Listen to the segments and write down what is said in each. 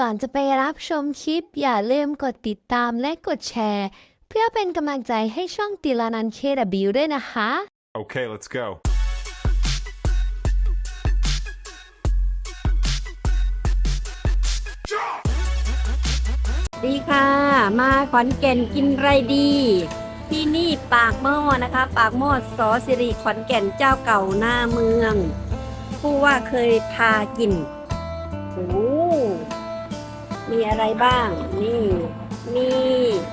ก่อนจะไปรับชมคลิป อย่าลืมกดติดตามและกดแชร์ เพื่อเป็นกำลังใจให้ช่องติลานันเคดบิวด้วยนะคะ Okay, let's go. ดีค่ะ มาขอนแก่นกินไรดี ที่นี่ปากหม้อนะคะ ปากหม้อสอสิริขอนแก่นเจ้าเก่าหน้าเมือง ผู้ว่าเคยพากินโอ้ มีอะไรบ้าง นี่ มี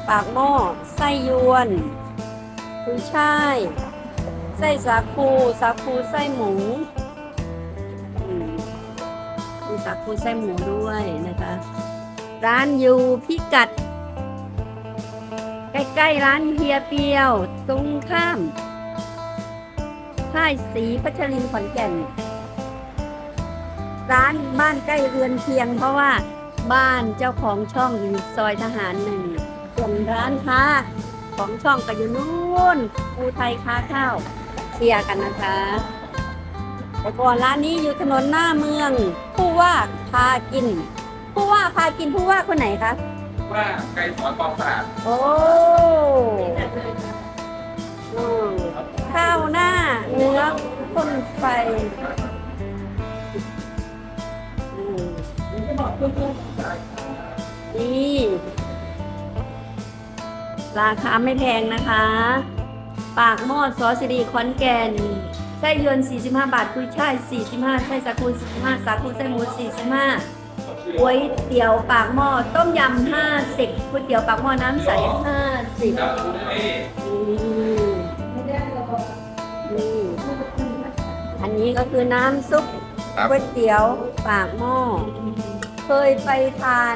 ปากหม้อ ไส้ยวนกุยช่าย ไส้สาคู สาคูไส้หมูอืมมีสาคูไส้หมูด้วยนะคะ ร้านอยู่พิกัด ใกล้ๆร้านเฮียเปียว ตรงข้ามค่ายสีพัชรินขอนแก่น ร้านบ้านใกล้เรือนเคียงเพราะว่า บ้านเจ้าของช่องอยู่ซอยทหารหนึ่งส่วนร้านค้าของช่องก็อยู่นู่นภูไทยค้าข้าวเชียร์กันนะคะ แต่ก่อนร้านนี้อยู่ถนนหน้าเมือง ผู้ว่าพากิน ผู้ว่าพากินผู้ว่าคนไหนคะว่าไก่สอนกองสะอาดโอ้อื ราคาไม่แพงนะคะ ปากหม้อซอสสิริขอนแก่นไส้เยือน45 บาทกุยช่าย 45 ไส้สาคู45 สาคูไส้หมู 45ก๋วยเตี๋ยวปากหม้อต้มยำห้าสิบก๋วยเตี๋ยวปากหม้อน้ำใสห้าสิบแล้วคุณเอ้นี่อันนี้ก็คือน้ำซุปก๋วยเตี๋ยวปากหม้อ เคยไปทาน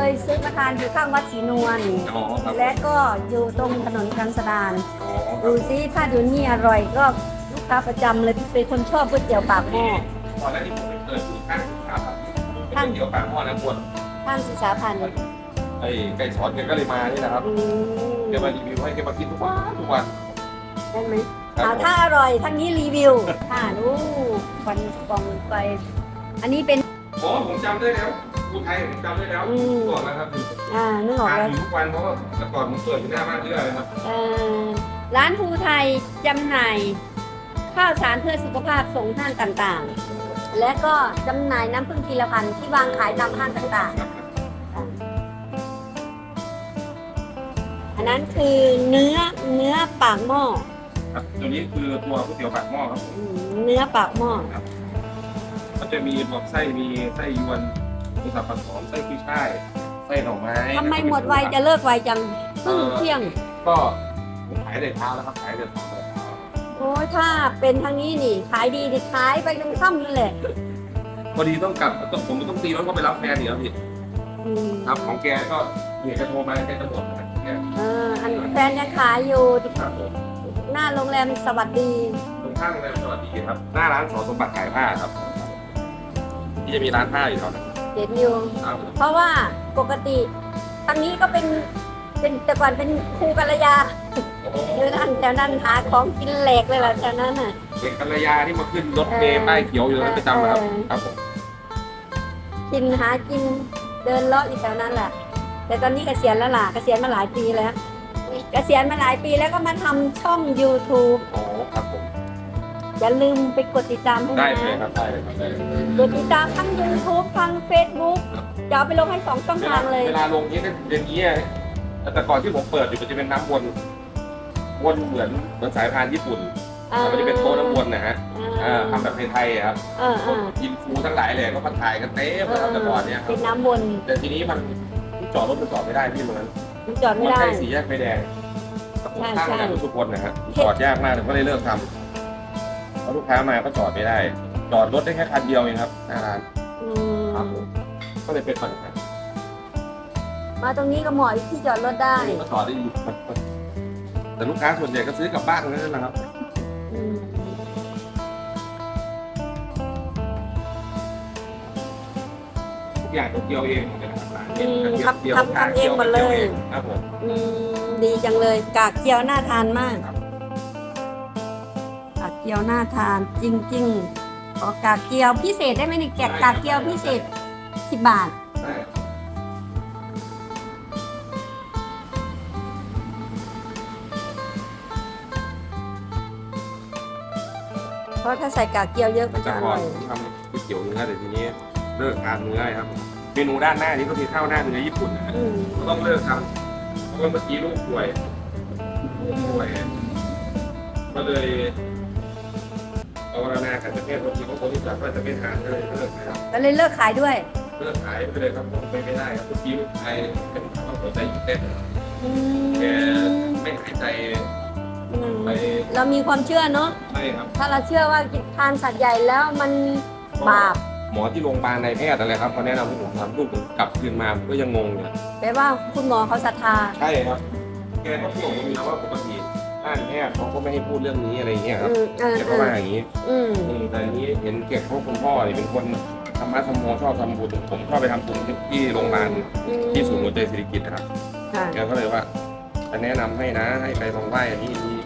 เคยซื้อมาทานอยู่ข้างวัดศรีนวลอ๋อครับและก็อยู่ตรงถนนกลางสดานอ๋อครัดูบซิถ้าอยู่นี่อร่อยก็ลูกค้าประจำเลยเป็นคนชอบก๋วยเตี๋ยวปากหม้อตอนแรกที่ผมไปเกิดอยู่ข้างครับข้างเดี๋ยวปากหม้อน้ำบวนท่านศึกษาพันธ์ไอ้ไก่สอนแกก็เลยมานี่นะครับอืแกมมารีวิวให้แกมากินทุกวันทุกวันได้ไหมครับอ่าผมถ้าอร่อยทั้งนี้รีวิวค่ะดูควันกองไฟอันนี้เป็น โอ้ผมจำได้แล้วผู้ไทยผมจำได้แล้วอืม ก่อนนะครับอ่านึกออกทานแล้วอยู่ทุกวันเพราะว่าแต่ก่อนผมเปิดอยู่หน้าบ้านเรื่อยเลยครับ เอ่อร้านภูไทยจำหน่ายข้าวสารเพื่อสุขภาพส่งห้างต่างๆ และก็จำหน่ายน้ำผึ้งทีละพันที่วางขายตามห้างต่างๆ อันนั้นคือเนื้อเนื้อปากหม้อครับตัวนี้คือตัวก๋วยเตี๋ยวปากหม้อครับผมอืมเนื้อปากหม้อมั นจะมีรวมไส้มีไส้ยวนมีสับปะรดไส้กุ้ยช่ายไส้หน่อไม้ทำไมหมดไวจะเลิกไวจังเพิ่งเที่ยง ก็ขายแต่เช้าแล้วครับขายแต่สองโมงเช้าโอ้ยถ้าเป็นทางนี้นี่ ขายดีดิขายไปจนค่ำนั่นแหละพอดีต้องกลับต้องผมต้องตีรถก็ไปรับแฟนเดี๋ยวพี่อืมครับของแกก็เดี๋ยวจะโทรมาแกจะหมดนะครับแกเอออันแฟนยังขายอยู่ครับผมหน้าโรงแรมสวัสดีตรงข้างโรงแรมสวัสดีครับ หน้าร้านสอสมบัติขายผ้าครับ ที่จะมีร้านผ้าอยู่แถวนั้นเห็นอยู่ครับเพราะว่าปกติทางนี้ก็เป็นเป็นแต่ก่อนเป็นครูกัลยาโอ้โหเดินอันแถวนั้นหาของกินแหลกเลยล่ะแถวนั้นน่ะ เด็กกัลยาที่มาขึ้นรถเมล์ป้ายเขียวอยู่นั้นประจำนะครับเออ ครับผมกินหากินเดินเลาะอยู่แถวนั้นแหละแต่ตอนนี้เกษียณแล้วล่ะเกษียณมาหลายปีแล้วเกษียณมาหลายปีแล้วก็มาทำช่อง YouTube โอ้ครับผม อย่าลืมไปกดติดตามให้ได้นะเลยครับได้เลยครับได้เลยกดติดตามทั้ง YouTube ทั้ง Facebook จะเอาไปลงให้สองช่องเวทาลางเลย เวลาลงนี้ก็อย่างนี้อะแต่ก่อนที่ผมเปิดอยู่มันจะเป็นน้ำวนวนเหมือนเหมือนสายพานญี่ปุ่นแล้วมันจะเป็นโต๊ะน้ำวนนะฮะอ่าทำแบบไทยๆอะครับเออเอออินฟูทั้งหลายเลยก็มาถ่ายกันเต็มเลยครับแต่ก่อนเนี่ยครัเป็บนน้ำวนแต่ทีนี้มันจอดรถมันจอดไม่ได้พี่ตรงนั้น มันจอดไม่มันได้ใช่สีแยกไฟแดงตะโกนข้างใช่โรงแรมใช่ทุกคนนะฮะจอดยากมากเลยก็เลยเลิกทำ เพราะลูกค้ามาก็จอดไม่ได้ จอดรถได้แค่คันเดียวเองครับหน้าร้านอืครับมผมก็เลยเป็นปัญหามาตรงนี้ก็เหมาะที่จอดรถได้ก็จอดได้อยู่แต่ลูกค้าส่วนใหญ่ก็ซื้อกลับบ้านนั่นแหละครับ อืมทุกอย่างต้องเกี่ยวเองหมดเลยนะครับร้านอืเนี่ยมกระเทียมทำทำทำเองหมดเลย ครับผม อืมดีจังเลย กากเกี๊ยวน่าทานมาก ครับ กากเกี๊ยวน่าทานจริงๆขอกากเกี๊ยวพิเศษได้ไหมนี่แกะกากเกี๊ยวพิเศษสิบบาทได้ได้เพราะถ้าใส่กากเกี๊ยวเยอะมันจะแต่อก่อร่นอยผมทำก๋วยเตี๋ยวเนื้อแต่ทีนี้เลิกทานเนื้อครับเมนูด้านหน้านี้ก็คือข้าวหน้าเนื้อญี่ปุ่นนะฮะอืมก็ต้องเลิกทำเพราะว่าเมื่อกี้ลูกป่วยลูกป่วย ก็เลย เอาวนากับเจ้าเพศบางทีเขาคนที่จับว่าจะไม่ทานก็เลยเลิกนะครับก็เลยเลิกขายด้วย เลิกขายไปเลยครับผมไปไม่ได้ครับเมื่อกี้ไอเป็นความสนใจอยู่เต้นอืแกมไม่หายใจอืมไปเรามีความเชื่อเนาะใช่ครับ ถ้าเราเชื่อว่ากินทานสัตว์ใหญ่แล้วมันบาป หมอที่โรงพยาบาลนายแพทย์อะไรครับเขาแนะนำให้ผมทำลูกผมกลับคืนมาผมก็ยังงงอยู่แปลว่าคุณหมอเขาศรัทธา ใช่ครับ แกก็พูดกับผมอยู่นะว่าปกติ ด้านแพทย์เขาก็ไม่ให้พูดเรื่องนี้อะไรอย่างเงี้ยครับอืมเออแกเอก็อว่าอย่างนี้อืมอืมแต่อันนี้เห็นเกียรติพวกคุณพ่อเนี่ยเป็นคนธรรมะธรรมโมชอบทำบุญผมชอบไปทำบุญที่โรงพยาบาลอืมที่ศูนย์หัวใจศิริกิตนะครับ ค่ะแกก็เลยว่าจะแนะนำให้นะให้ไปลองไหว้อันนี้นี่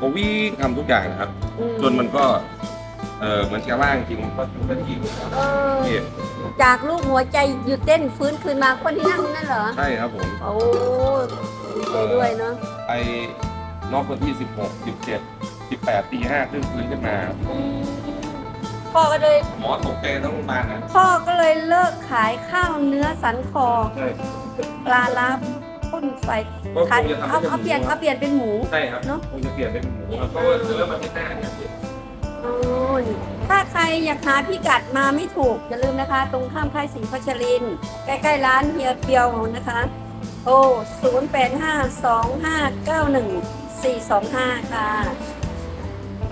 ก็วิ่งทำทุกอย่างนะครับ อืจนมันก็ เออเหมือนแกว่างจริงมันก็ทำได้ที่เออที่จากลูกหัวใจหยุดเต้นฟื้นคืนมาคนที่นั่งนั่นเหรอ ใช่ครับผม โอ้ดีใจด้วยเนาะ ไป นอกวันที่ 16 17 18ตีห้าครึ่งคืนขึ้นมาอืมพ่อก็เลยหมอตกใจทั้งโรงพยาบาลนะพ่อก็เลยเลิกขายข้าวเนื้อสันคอใช่ ปลาลาบพ่นไฟก็คขายงจะทำเอาให้เอาเปลี่ยนเอาเปลี่ยนเป็นหมู ใช่ครับเนอะ คงจะเปลี่ยนเป็นหมูครับเพราะว่าเริ่มมาที่หน้าเนี่ยโอ้ยถ้าใครอยากหาพิกัดมาไม่ถูกอย่าลืมนะคะ ตรงข้ามค่ายสิงห์พัชรินทร์ใกล้ๆร้านเฮียเปียวนะคะโอ้0 8 5 2 5 9 1 4 2 5 ค่ะ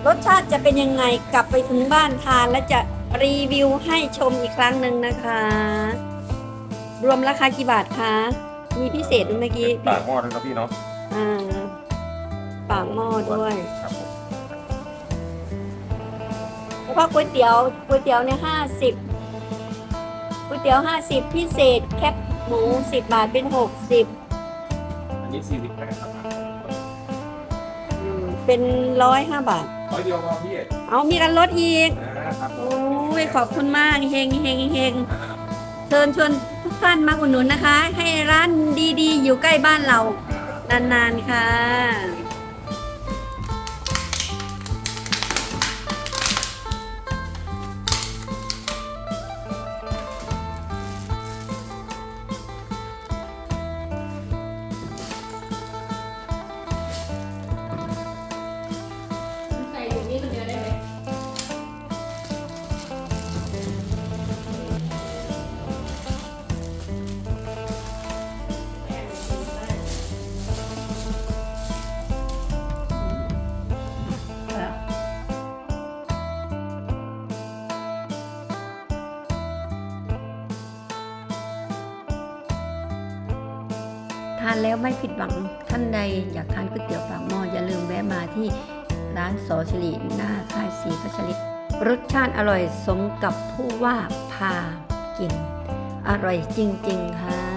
รสชาติจะเป็นยังไงกลับไปถึงบ้านทานและจะรีวิวให้ชมอีกครั้งหนึ่งนะคะ รวมราคากี่บาทคะ มีพิเศษด้วยเมื่อกี้ปากหม้อด้วยครับพี่เนาะอ่าปากหม้อด้วยครับผมแล้วก็ก๋วยเตี๋ยวก๋วยเตี๋ยวเนี่ยห้าสิบก๋วยเตี๋ยวห้าสิบพิเศษแคบหมูสิบบาทเป็นหกสิบอันนี้48ครับ เป็นร้อยห้าบาท ร้อยเดียวพอพี่เอามีกันลดอีกนะครับโอ้ยขอบคุณมากเฮงเฮงเฮงเชิญชวนทุกท่านมาอุดหนุนนะคะ ให้ร้านดีๆ อยู่ใกล้บ้านเรานานๆค่ะานแล้วไม่ผิดหวังท่านใดอยากทานก๋วยเตี๋ยวปากหม้ออย่าลืมแวะมาที่ร้านสอสิริหน้าค่ายสีพัชริตรสชาติอร่อยสมกับผู้ว่าพากิน อร่อยจริง ๆ ค่ะ